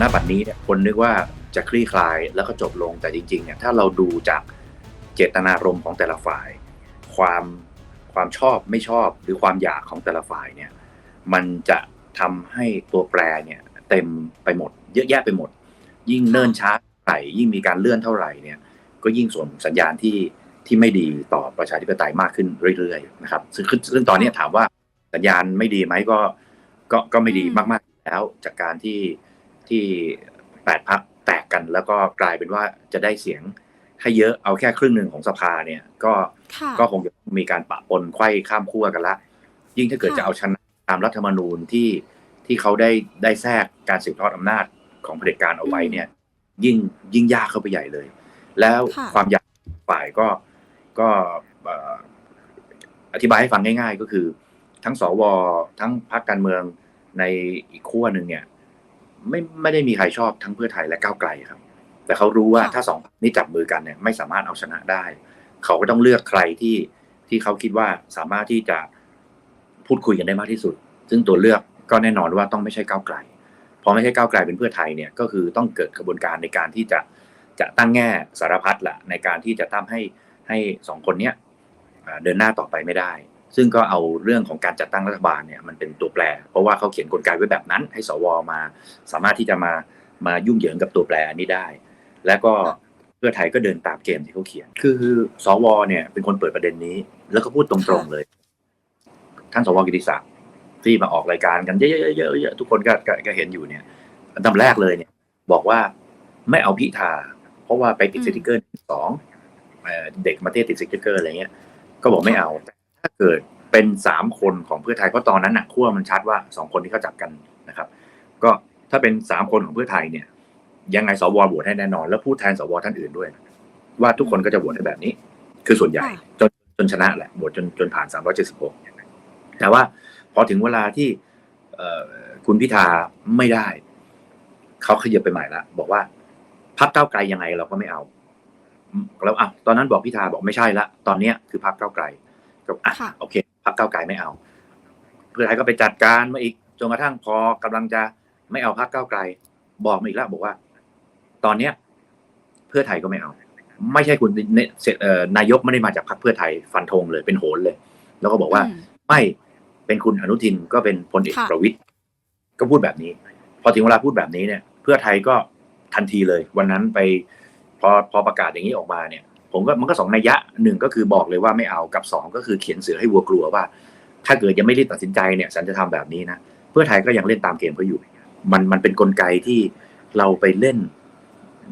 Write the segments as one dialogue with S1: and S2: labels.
S1: ณบัดนี้เนี่ยคนนึกว่าจะคลี่คลายแล้วก็จบลงแต่จริงๆเนี่ยถ้าเราดูจากเจตนารมณ์ของแต่ละฝ่าย ความความชอบไม่ชอบหรือความอยากของแต่ละฝ่ายเนี่ยมันจะทำให้ตัวแปรเนี่ยเต็มไปหมด เยอะแยะไปหมด ยิ่งเนิ่นช้าเท่าไหร่ยิ่งมีการเลื่อนเท่าไหร่เนี่ยก็ยิ่งส่งสัญญาณที่ที่ไม่ดีต่อประชาธิปไตยมากขึ้นเรื่อยๆนะครับซึ่งซึ่งตอนนี้ถามว่าสัญญาณไม่ดีไหมก็ก็ก็ไม่ดีมากๆแล้วจากการที่ ที่แปดพักแตกกันแล้วก็กลายเป็นว่าจะได้เสียงให้เยอะเอาแค่ครึ่งหนึ่งของสภาเนี่ยก็
S2: ค่ะ
S1: ก็คงจะมีการปะปนไขว้ข้ามขั้วกันละ ยิ่งถ้าเกิด
S2: ค่ะ
S1: จะเอาชนะตามรัฐธรรมนูญที่ที่เขาได้ได้แทรกการสืบทอดอำนาจของเผด็จการเอาไว้เนี่ย ยิ่งยิ่งยากเข้าไปใหญ่เลย แล้ว
S2: ค่ะ
S1: ความอยากฝ่ายก็ก็เอ่ออธิบายให้ฟังง่าย ๆ ก็คือ ทั้งสวทั้งพรรคการเมืองในอีกขั้วหนึ่งเนี่ย ไม่ไม่ได้มีใครชอบทั้งเพื่อไทยและก้าวไกลครับ แต่เขารู้ว่า
S2: ค่ะ
S1: ถ้าสองพรรคนี้จับมือกันเนี่ยไม่สามารถเอาชนะได้ เขาก็ต้องเลือกใครที่ที่เขาคิดว่าสามารถที่จะพูดคุยกันได้มากที่สุด ซึ่งตัวเลือกก็แน่นอนว่าต้องไม่ใช่ก้าวไกลพอไม่ใช่ก้าวไกลเป็นเพื่อไทยเนี่ยก็คือต้องเกิดกระบวนการในการที่จะจะตั้งแง่สารพัดละในการที่จะทำให้ให้สองคนเนี้ยอ่าเดินหน้าต่อไปไม่ได้ ซึ่งก็เอาเรื่องของการจัดตั้งรัฐบาลเนี่ยมันเป็นตัวแปร เพราะว่าเขาเขียนกลไกไว้แบบนั้น ให้สวมา สามารถที่จะมามายุ่งเหยิงกับตัวแปรอันนี้ได้ แล้วก็เพื่อไทยก็เดินตามเกมที่เขาเขียน คือสวเนี่ยเป็นคนเปิดประเด็นนี้ แล้วก็พูดตรงๆเลย ท่านสวกิติศักดิ์ที่มาออกรายการกันเยอะๆๆๆทุกคนก็ก็ก็เห็นอยู่เนี่ยอันดับแรกเลยเนี่ย บอกว่าไม่เอาพิธาเพราะว่าไปติด
S2: อืม
S1: สติกเกอร์สองเอ่อเด็กมาเทศติดสติกเกอร์อะไรเงี้ย ก็บอกไม่เอาแต่ถ้า เกิดเป็นสามคนของเพื่อไทยเพราะตอนนั้นน่ะขั้วมันชัดว่าสองคนที่เขาจับกันนะครับ ก็ถ้าเป็นสามคนของเพื่อไทยเนี่ย ยังไงสวโหวตให้แน่นอน แล้วพูดแทนสวท่านอื่นด้วย ว่าทุกคนก็จะโหวตให้แบบนี้ คือส่วนใหญ่
S2: ค่ะ
S1: จนจนชนะแหละโหวตจนจนผ่าน376แต่ว่าพอถึงเวลาที่เอ่อคุณพิธาไม่ได้ เขาขยับไปใหม่ละบอกว่าพักเก้าวไกลยังไงเราก็ไม่เอาอืมแล้วอะตอนนั้นบอกพิธาบอกไม่ใช่ละตอนเนี้ยคือพักเก้าวไกล ก็อะ
S2: ค่ะ
S1: โอเคพักเก้าวไกลไม่เอา เพื่อไทยก็ไปจัดการมาอีกจนกระทั่งพอกำลังจะไม่เอาพักเก้าวไกล บอกมาอีกแล้วบอกว่า ตอนเนี้ย เพื่อไทยก็ไม่เอา ไม่ใช่คุณเนเอ่อนายกไม่ได้มาจากพรรคเพื่อไทยฟันธงเลยเป็นโหนเลย แล้วก็บอกว่า
S2: อืม
S1: ไม่เป็นคุณอนุทินก็เป็นพลเอก
S2: ค่ะ
S1: ประวิตยก็พูดแบบนี้ พอถึงเวลาพูดแบบนี้เนี่ย เพื่อไทยก็ทันทีเลย วันนั้นไปพอพอประกาศอย่างนี้ออกมาเนี่ย ผมก็มันก็สองนัยยะหนึ่งก็คือบอกเลยว่าไม่เอากับสองก็คือเขียนเสือให้วัวกลัวว่า ถ้าเกิดยังไม่รีบตัดสินใจเนี่ยฉันจะทำแบบนี้นะเพื่อไทยก็ยังเล่นตามเกมเขาอยู่ มันมันเป็นกลไกที่เราไปเล่น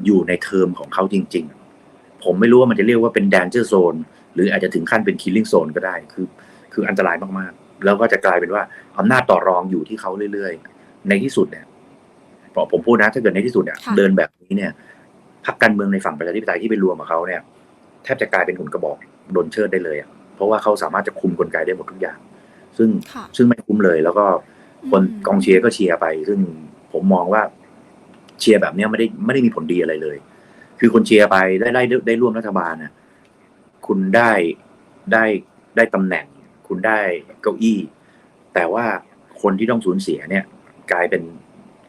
S1: อยู่ในเทอมของเขาจริง ๆ ผมไม่รู้ว่ามันจะเรียกว่าเป็น danger zone หรืออาจจะถึงขั้นเป็น killing zone ก็ได้คือ คืออันตรายมากๆ แล้วก็จะกลายเป็นว่าอำนาจต่อรองอยู่ที่เขาเรื่อยๆ ในที่สุดเนี่ยพอผมพูดนะถ้าเกิดในที่สุดเนี่ย
S2: ค่ะ
S1: เดินแบบนี้เนี่ยพรรคการเมืองในฝั่งประชาธิปไตยที่ไปรวมกับเขาเนี่ยแทบจะกลายเป็นหุ่นกระบอกโดนเชิดได้เลยอะเพราะว่าเขาสามารถจะคุมกลไกได้หมดทุกอย่าง ซึ่ง
S2: ค่ะ
S1: ซึ่งไม่คุ้มเลย แล้วก็คน
S2: อืม
S1: กองเชียร์ก็เชียร์ไป ซึ่งผมมองว่าเชียร์แบบเนี้ยไม่ได้ไม่ได้มีผลดีอะไรเลย คือคนเชียร์ไปได้ได้ได้ร่วมรัฐบาลน่ะคุณได้ได้ได้ตำแหน่ง คุณได้เก้าอี้ แต่ว่าคนที่ต้องสูญเสียเนี่ย กลายเป็น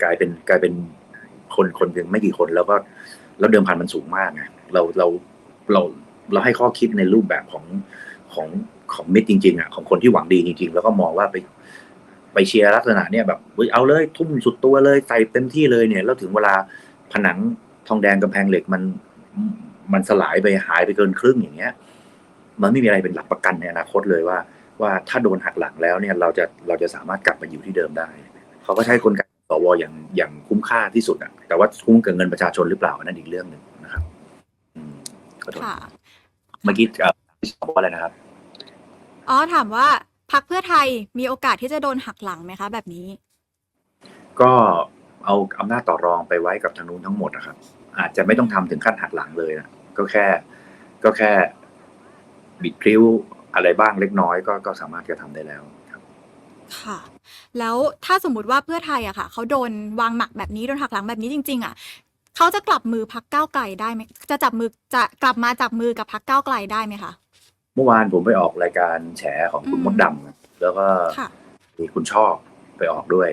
S1: กลายเป็นกลายเป็นคนคนเพียงไม่กี่คนแล้วก็แล้วเดิมพันมันสูงมากไงเราเราเรา เราให้ข้อคิดในรูปแบบของของของมิตรจริงๆอะของคนที่หวังดีจริง ๆ แล้วก็มองว่าไป ไปเชียร์ลักษณะเนี่ยแบบเอาเลยทุ่มสุดตัวเลยใส่เต็มที่เลยเนี่ยแล้วถึงเวลาผนังทองแดงกำแพงเหล็กมันมันสลายไปหายไปเกินครึ่งอย่างเงี้ย มันไม่มีอะไรเป็นหลักประกันในอนาคตเลยว่า ว่าถ้าโดนหักหลังแล้วเนี่ยเราจะเราจะสามารถกลับมาอยู่ที่เดิมได้ เขาก็ใช้กลไกสวอย่างอย่างคุ้มค่าที่สุดอะแต่ว่าคุ้มกับเงินประชาชนหรือเปล่าอันนั้นอีกเรื่องหนึ่งนะครับอืมขอโทษ
S2: ค่ะ
S1: เมื่อกี้เอ่อพี่สอบว่าอะไรนะครับ
S2: อ๋อถามว่าพักเพื่อไทยมีโอกาสที่จะโดนหักหลังไหมคะ แบบนี้
S1: ก็เอาอำนาจต่อรองไปไว้กับทางนู้นทั้งหมดนะครับ อาจจะไม่ต้องทำถึงขั้นหักหลังเลยนะก็แค่ ก็แค่ บิดพริ้วอะไรบ้างเล็กน้อยก็ก็สามารถจะทำได้แล้วครับ
S2: ค่ะ แล้วถ้าสมมุติว่าเพื่อไทยอะค่ะเขาโดนวางหมักแบบนี้โดนหักหลังแบบนี้จริง ๆอะ เขาจะกลับมือพักก้าวไกลได้ไหมจะจับมือจะกลับมาจับมือกับพักก้าวไกลได้ไหมคะ
S1: เมื่อวานผมไปออกรายการแฉของคุณ
S2: อืม
S1: มดดำแล้วก็
S2: ค่ะ
S1: มีคุณชอบไปออกด้วย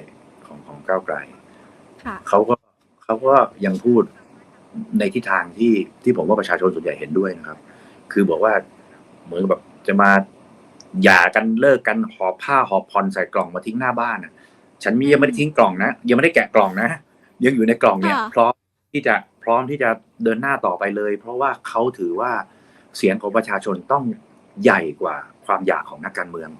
S1: ของของก้าวไกล
S2: ค่ะ
S1: เขาก็เขาก็ยังพูดในทิศทางที่ที่ผมว่าประชาชนส่วนใหญ่เห็นด้วยนะครับ คือบอกว่าเหมือนกับแบบจะมาหย่ากันเลิกกันหอบผ้าหอบผ่อนใส่กล่องมาทิ้งหน้าบ้านน่ะฉันมียังไม่ได้ทิ้งกล่องนะยังไม่ได้แกะกล่องนะยังอยู่ในกล่องเนี่ย
S2: ค่ะ
S1: พร้อม ที่จะพร้อมที่จะเดินหน้าต่อไปเลย เพราะว่าเขาถือว่าเสียงของประชาชนต้องใหญ่กว่าความอยากของนักการเมือง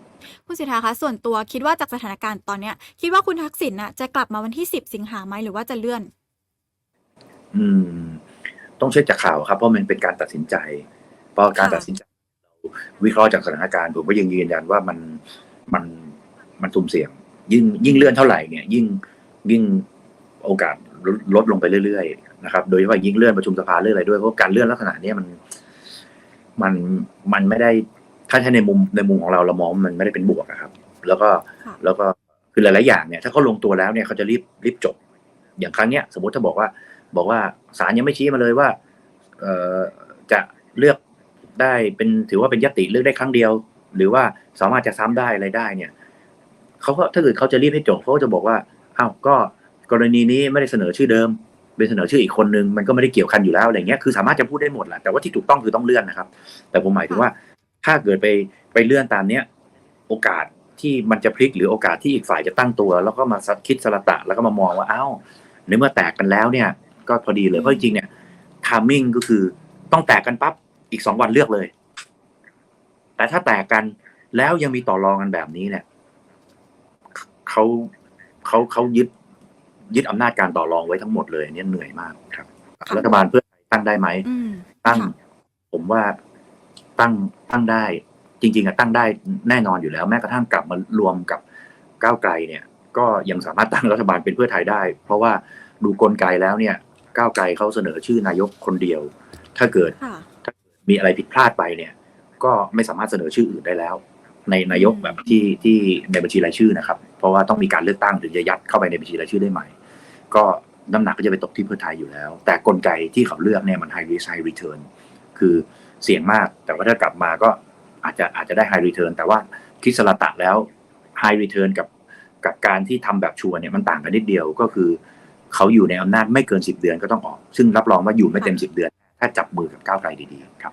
S2: คุณสิทธาคะส่วนตัวคิดว่าจากสถานการณ์ตอนเนี้ย คิดว่าคุณทักษิณน่ะจะกลับมาวันที่10สิงหาไหมหรือว่าจะเลื่อน
S1: อืม ต้องเช็คจากข่าวครับเพราะมันเป็นการตัดสินใจ เพราะการ
S2: ค่ะ
S1: ตัดสินใจเราวิเคราะห์จากสถานการณ์ผมก็ยังยืนยันว่ามันมันมันสุ่มเสี่ยง ยิ่งยิ่งเลื่อนเท่าไหร่เนี่ย ยิ่งยิ่งโอกาส ลดลดลงไปเรื่อยๆนะครับ โดยเฉพาะยิ่งเลื่อนประชุมสภาเลื่อนอะไรด้วยเพราะการเลื่อนลักษณะเนี้ยมันมันมันไม่ได้ถ้าใช้ในมุมในมุมของเราเรามองว่ามันไม่ได้เป็นบวกอะครับ แล้วก็
S2: ค่ะ
S1: แล้วก็คือหลายๆอย่างเนี่ยถ้าเขาลงตัวแล้วเนี่ยเขาจะรีบรีบจบ อย่างครั้งเนี้ย สมมติถ้าบอกว่า บอกว่าศาลยังไม่ชี้มาเลยว่าเอ่อจะเลือกได้เป็นถือว่าเป็นยติเลือกได้ครั้งเดียว หรือว่าสามารถจะซ้ำได้อะไรได้เนี่ยเขาก็ถ้าเกิดเขาจะรีบให้จบเขาก็จะบอกว่าอ้าวก็ กรณีนี้ไม่ได้เสนอชื่อเดิมเป็นเสนอชื่ออีกคนนึงมันก็ไม่ได้เกี่ยวกันอยู่แล้วอะไรเงี้ยคือสามารถจะพูดได้หมดแหละแต่ว่าที่ถูกต้องคือต้องเลื่อนนะครับ แต่ผมหมายถึงว่าถ้าเกิดไปไปเลื่อนตามเนี้ยโอกาสที่มันจะพลิกหรือโอกาสที่อีกฝ่ายจะตั้งตัว แล้วก็มาคิดสลัตะแล้วก็มามองว่าอ้าวในเมื่อแตกกันแล้วเนี่ย ก็พอดีเลยเพราะจริงๆเนี่ยทามมิ่งก็คือต้องแตกกันปั๊บอีกสองวันเลือกเลย แต่ถ้าแตกกันแล้วยังมีต่อรองกันแบบนี้เนี่ยเขาเขาเขายึด ยึดอำนาจการต่อรองไว้ทั้งหมดเลยเนี่ยเหนื่อยมากครับ
S2: ค่ะ
S1: รัฐบาลเพื่อไทยตั้งได้ไหม
S2: อืม
S1: ตั้ง
S2: ค่ะ
S1: ผมว่าตั้งตั้งได้ จริง ๆอะตั้งได้แน่นอนอยู่แล้ว แม้กระทั่งกลับมารวมกับก้าวไกลเนี่ย ก็ยังสามารถตั้งรัฐบาลเป็นเพื่อไทยได้ เพราะว่าดูกลไกแล้วเนี่ย ก้าวไกลเขาเสนอชื่อนายกคนเดียว ถ้าเกิด
S2: ค่ะ
S1: มีอะไรผิดพลาดไปเนี่ย ก็ไม่สามารถเสนอชื่ออื่นได้แล้ว ในนายกแบบที่ที่ในบัญชีรายชื่อนะครับ เพราะว่าต้องมีการเลือกตั้งถึงจะยัดเข้าไปในบัญชีรายชื่อได้ใหม่ ก็น้ำหนักก็จะไปตกที่เพื่อไทยอยู่แล้ว แต่กลไกที่เขาเลือกเนี่ยมัน high risk high return คือเสี่ยงมาก แต่ว่าถ้ากลับมาก็อาจจะอาจจะได้ high return แต่ว่าคิดสลตะแล้ว high return กับกับการที่ทำแบบชัวร์เนี่ยมันต่างกันนิดเดียวก็คือเขาอยู่ในอำนาจไม่เกินสิบเดือนก็ต้องออก ซึ่งรับรองว่าอยู่ไม่เต็มสิบเดือน ถ้าจับมือกับก้าวไกลดีๆครับ